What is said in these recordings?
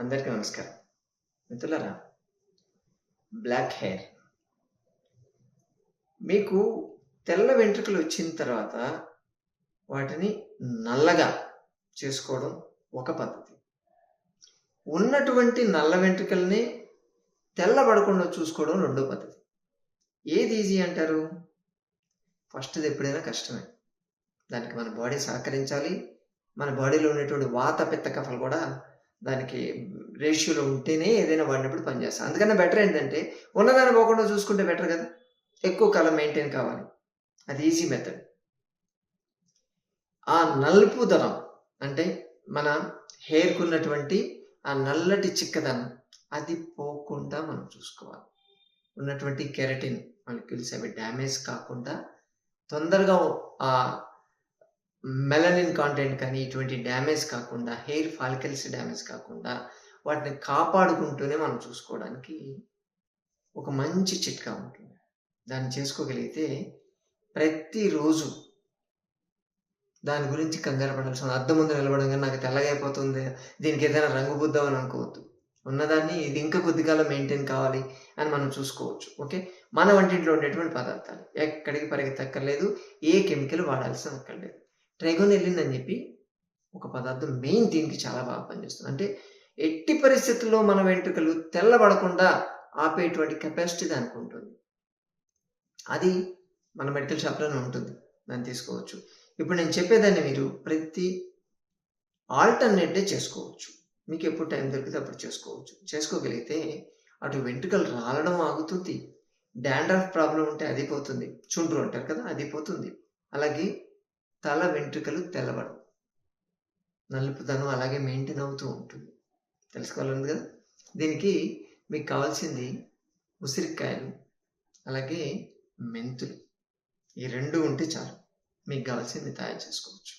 అందరికీ నమస్కారం. మిత్రులరా బ్లాక్ హెయిర్. మీకు తెల్ల వెంట్రుకలు వచ్చిన తర్వాత వాటిని నల్లగా చేసుకోవడం ఒక పద్ధతి. ఉన్నటువంటి నల్ల వెంట్రుకల్ని తెల్లబడకుండా చూసుకోవడం రెండో పద్ధతి. ఏది ఈజీ అంటారు? ఫస్ట్ది ఎప్పుడైనా కష్టమే. దానికి మన బాడీ సహకరించాలి. మన బాడీలో ఉన్నటువంటి వాత పిత్త కఫలు కూడా దానికి రేషియోలో ఉంటేనే ఏదైనా వాడినప్పుడు పనిచేస్తాం అందుకన్నా బెటర్ ఏంటంటే ఉన్నదాన్ని పోకుండా చూసుకుంటే బెటర్ కదా? ఎక్కువ కాలం మెయింటైన్ కావాలి. అది ఈజీ మెథడ్ ఆ నలుపుదనం అంటే మన హెయిర్కు ఉన్నటువంటి ఆ నల్లటి చిక్కదనం అది పోకుండా మనం చూసుకోవాలి. ఉన్నటువంటి కెరటిన్ మాలిక్యూల్స్ అవి డ్యామేజ్ కాకుండా తొందరగా ఆ మెలనిన్ కాంటెంట్ కానీ ఇటువంటి డ్యామేజ్ కాకుండా హెయిర్ ఫాలికల్స్ డ్యామేజ్ కాకుండా వాటిని కాపాడుకుంటూనే మనం చూసుకోవడానికి ఒక మంచి చిట్కా ఉంటుంది. దాన్ని చేసుకోగలిగితే ప్రతిరోజు దాని గురించి కంగారు పడాల్సిన అద్దం ముందు నిలబడంగా నాకు తెల్లగా అయిపోతుంది దీనికి ఏదైనా రంగు బుద్దామని అనుకోవద్దు. ఉన్నదాన్ని ఇది ఇంకా కొద్దిగాల మెయింటైన్ కావాలి అని మనం చూసుకోవచ్చు ఓకే మన వంటింట్లో ఉండేటువంటి పదార్థాలు ఎక్కడికి పరిగెత్తక్కర్లేదు ఏ కెమికల్ వాడాల్సిన అక్కర్లేదు ట్రైగోనెలిన్ అని చెప్పి ఒక పదార్థం మెయిన్ దీనికి చాలా బాగా పనిచేస్తుంది. అంటే ఎట్టి పరిస్థితుల్లో మన వెంట్రుకలు తెల్లబడకుండా ఆపేటువంటి కెపాసిటీ దానికి ఉంటుంది. అది మన మెడికల్ షాప్లోనే ఉంటుంది. దాన్ని తీసుకోవచ్చు. ఇప్పుడు నేను చెప్పేదాన్ని మీరు ప్రతి ఆల్టర్నేట్ డే చేసుకోవచ్చు. మీకు ఎప్పుడు టైం దొరికితే అప్పుడు చేసుకోవచ్చు. చేసుకోగలిగితే అటు వెంట్రుకలు రాలడం ఆగుతుంది. డాండ్రఫ్ ప్రాబ్లం ఉంటే అది పోతుంది. చుండ్రు అంటారు కదా అది పోతుంది. అలాగే తల వెంట్రుకలు తెల్లబడవు నలుపుదనం అలాగే మెయింటైన్ అవుతూ ఉంటుంది. తెలుసుకోవాలని కదా? దీనికి మీకు కావాల్సింది ఉసిరికాయలు అలాగే మెంతులు. ఈ రెండు ఉంటే చాలు. మీకు కావాల్సింది తయారు చేసుకోవచ్చు.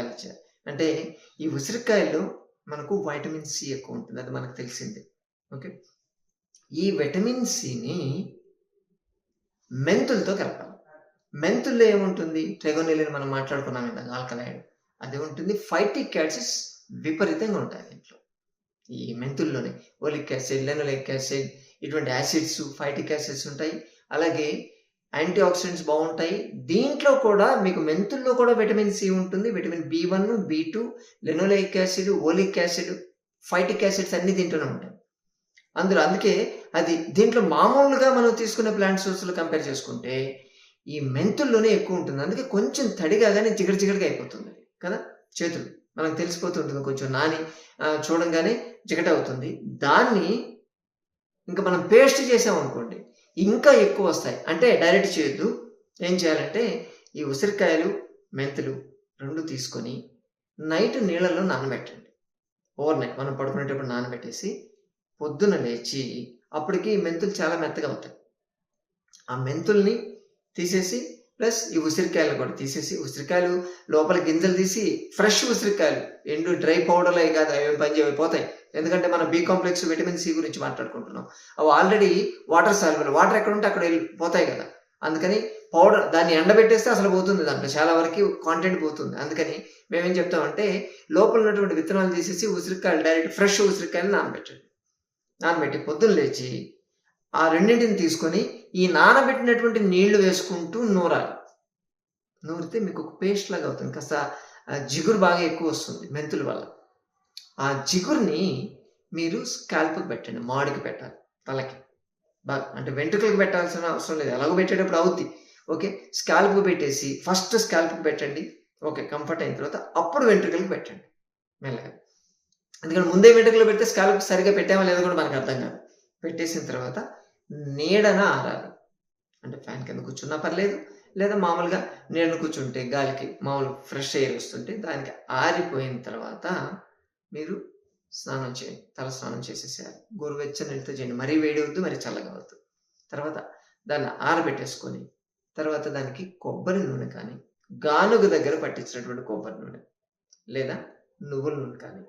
ఎలా చేయాలి అంటే ఈ ఉసిరికాయల్లో మనకు వైటమిన్ సి ఎక్కువ ఉంటుంది. అది మనకు తెలిసిందే. ఓకే? ఈ విటమిన్ సిని మెంతులతో కలపాలి. మెంతుల్లో ఏముంటుంది? ట్రెగోనిలిన్ మనం మాట్లాడుకున్నాం ఇందాక ఆల్కలైడ్. అది ఉంటుంది. ఫైటిక్ యాసిడ్స్ విపరీతంగా ఉంటాయి దీంట్లో. ఈ మెంతుల్లోనే. ఓలిక్ యాసిడ్ లెనోలిక్ యాసిడ్ ఇటువంటి యాసిడ్స్ ఫైటిక్ యాసిడ్స్ ఉంటాయి. అలాగే యాంటీ ఆక్సిడెంట్స్ బాగుంటాయి. దీంట్లో కూడా మీకు మెంతుల్లో కూడా విటమిన్ సి ఉంటుంది. Vitamin B one B two linoleic acid oleic acid phytic acids అన్ని దీంట్లోనే ఉంటాయి. అందులో అందుకే అది దీంట్లో మామూలుగా మనం తీసుకునే ప్లాంట్ సోర్స్లు కంపేర్ చేసుకుంటే ఈ మెంతుల్లోనే ఎక్కువ ఉంటుంది. అందుకే కొంచెం తడిగా కానీ చిగడిగా అయిపోతుంది. కదా? చేతులు. మనకు తెలిసిపోతుంటుంది. కొంచెం నాని చూడంగానే జిగట అవుతుంది. దాన్ని ఇంకా మనం పేస్ట్ చేసామనుకోండి ఇంకా ఎక్కువ వస్తాయి. అంటే డైరెక్ట్ చేయొద్దు. ఏం చేయాలంటే ఈ ఉసిరికాయలు మెంతులు రెండు తీసుకొని నైట్ నీళ్ళలో నానబెట్టండి. Overnight. మనం పడుకునేటప్పుడు నానబెట్టేసి పొద్దున లేచి అప్పటికి మెంతులు చాలా మెత్తగా అవుతాయి. ఆ మెంతుల్ని తీసేసి ప్లస్ ఈ ఉసిరికాయలు కూడా తీసేసి ఉసిరికాయలు లోపల గింజలు తీసి ఫ్రెష్ ఉసిరికాయలు. ఎండు డ్రై పౌడర్లు అవి కాదు అవి పని పోతాయి. ఎందుకంటే మనం బి కాంప్లెక్స్ విటమిన్ సి గురించి మాట్లాడుకుంటున్నాం. అవి ఆల్రెడీ వాటర్ సాల్యుబుల్ వాటర్ ఎక్కడ ఉంటే అక్కడ పోతాయి కదా. అందుకని పౌడర్ దాన్ని ఎండబెట్టేస్తే అసలు పోతుంది దాంట్లో. చాలా వరకు కాంటెంట్ పోతుంది. అందుకని మేమేం చెప్తామంటే లోపల ఉన్నటువంటి విత్తనాలు తీసేసి ఉసిరికాయలు డైరెక్ట్ ఫ్రెష్ ఉసిరికాయలు నానబెట్టండి. నానబెట్టి పొద్దున్న లేచి ఆ రెండింటిని తీసుకొని ఈ నానబెట్టినటువంటి నీళ్ళు వేసుకుంటూ నూరాలి. నూరితే మీకు ఒక పేస్ట్ లాగా అవుతుంది. కాస్త జిగురు బాగా ఎక్కువ వస్తుంది మెంతుల వల్ల. ఆ జిగురుని మీరు స్కాల్ప్కి పెట్టండి మాడికి పెట్టాలి తలకి. బాగా అంటే వెంట్రుకలకు పెట్టాల్సిన అవసరం లేదు. ఎలాగో పెట్టేటప్పుడు అవుద్ది. ఓకే స్కాల్ప్ పెట్టేసి ఫస్ట్ స్కాల్ప్కి పెట్టండి. ఓకే కంఫర్ట్ అయిన తర్వాత అప్పుడు వెంట్రుకలకు పెట్టండి మెల్లగా. ఎందుకంటే ముందే వెంట్రుకలు పెడితే స్కాల్ప్ సరిగా పెట్టామో లేదో కూడా మనకు అర్థం కాదు. పెట్టేసిన తర్వాత నీడన ఆరాలి. అంటే ఫ్యాన్ కింద కూర్చున్నా పర్లేదు లేదా మామూలుగా నీడను కూర్చుంటే గాలికి మామూలు ఫ్రెష్ ఎయిర్ వస్తుంటే దానికి ఆరిపోయిన తర్వాత మీరు స్నానం చేయండి తల స్నానం చేసేసేయాలి. గోరువెచ్చని నీళ్ళతో చేయండి. మరీ వేడి వద్దు మరీ చల్లగా వద్దు. తర్వాత దాన్ని ఆరబెట్టేసుకొని తర్వాత దానికి కొబ్బరి నూనె కానీ గానుగ దగ్గర పట్టించినటువంటి కొబ్బరి నూనె లేదా నువ్వుల నూనె కానీ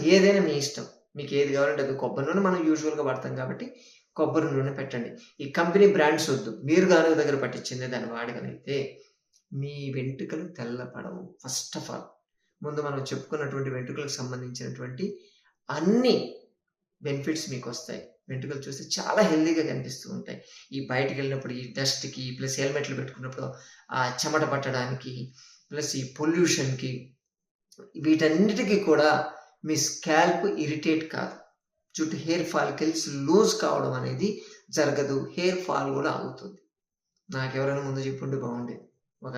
ఏదైనా మీ ఇష్టం. మీకు ఏది కావాలంటే అది కొబ్బరి నూనె మనం యూజువల్గా వాడతాం కాబట్టి కొబ్బరి నూనె పెట్టండి. ఈ కంపెనీ బ్రాండ్స్ వద్దు. మీరు గానుగ దగ్గర పట్టించింది దాన్ని వాడగలిగితే మీ వెంట్రుకలు తెల్లపడవు ఫస్ట్ ఆఫ్ ఆల్ ముందు మనం చెప్పుకున్నటువంటి వెంట్రుకలకు సంబంధించినటువంటి అన్ని బెనిఫిట్స్ మీకు వస్తాయి. వెంట్రుకలు చూస్తే చాలా హెల్దీగా కనిపిస్తూ ఉంటాయి. ఈ బయటకు వెళ్ళినప్పుడు ఈ డస్ట్కి ప్లస్ హెల్మెట్లు పెట్టుకున్నప్పుడు ఆ చెమట పట్టడానికి ప్లస్ ఈ పొల్యూషన్కి వీటన్నిటికీ కూడా మీ స్కాల్ప్ ఇరిటేట్ కాదు. జుట్టు హెయిర్ ఫాలికల్స్ లూజ్ కావడం అనేది జరగదు. హెయిర్ ఫాల్ కూడా ఆగుతుంది నాకెవరైనా ముందు చెప్పుంటే బాగుండేది. ఒక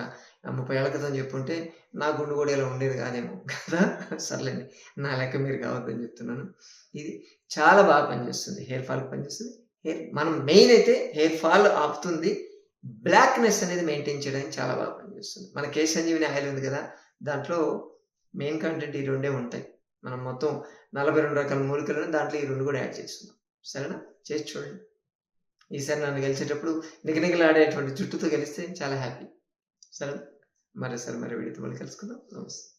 ముప్పై ఏళ్ళ క్రితం చెప్పుంటే నా గుండు కూడా ఇలా ఉండేది కాదేమో కదా? సర్లేండి నా లెక్క మీరు కావద్దని చెప్తున్నాను. ఇది చాలా బాగా పనిచేస్తుంది. హెయిర్ ఫాల్ పనిచేస్తుంది. హెయిర్ మనం మెయిన్ అయితే హెయిర్ ఫాల్ ఆపుతుంది. బ్లాక్నెస్ అనేది మెయింటైన్ చేయడానికి చాలా బాగా పనిచేస్తుంది. మన కేసు సంజీవిని ఆయిల్ ఉంది కదా? దాంట్లో మెయిన్ కంటెంట్ ఈ రెండే ఉంటాయి. మనం మొత్తం నలభై రెండు రకాల మూలికలను దాంట్లో ఈ రెండు కూడా యాడ్ చేస్తున్నాం సరేనా? చేసి చూడండి. ఈసారి నన్ను గెలిచేటప్పుడు నిగనిగలాడేటువంటి జుట్టుతో గెలిస్తే చాలా హ్యాపీ. సరే మరోసారి మరి వీడితో మళ్ళీ కలుసుకుందాం. నమస్తే.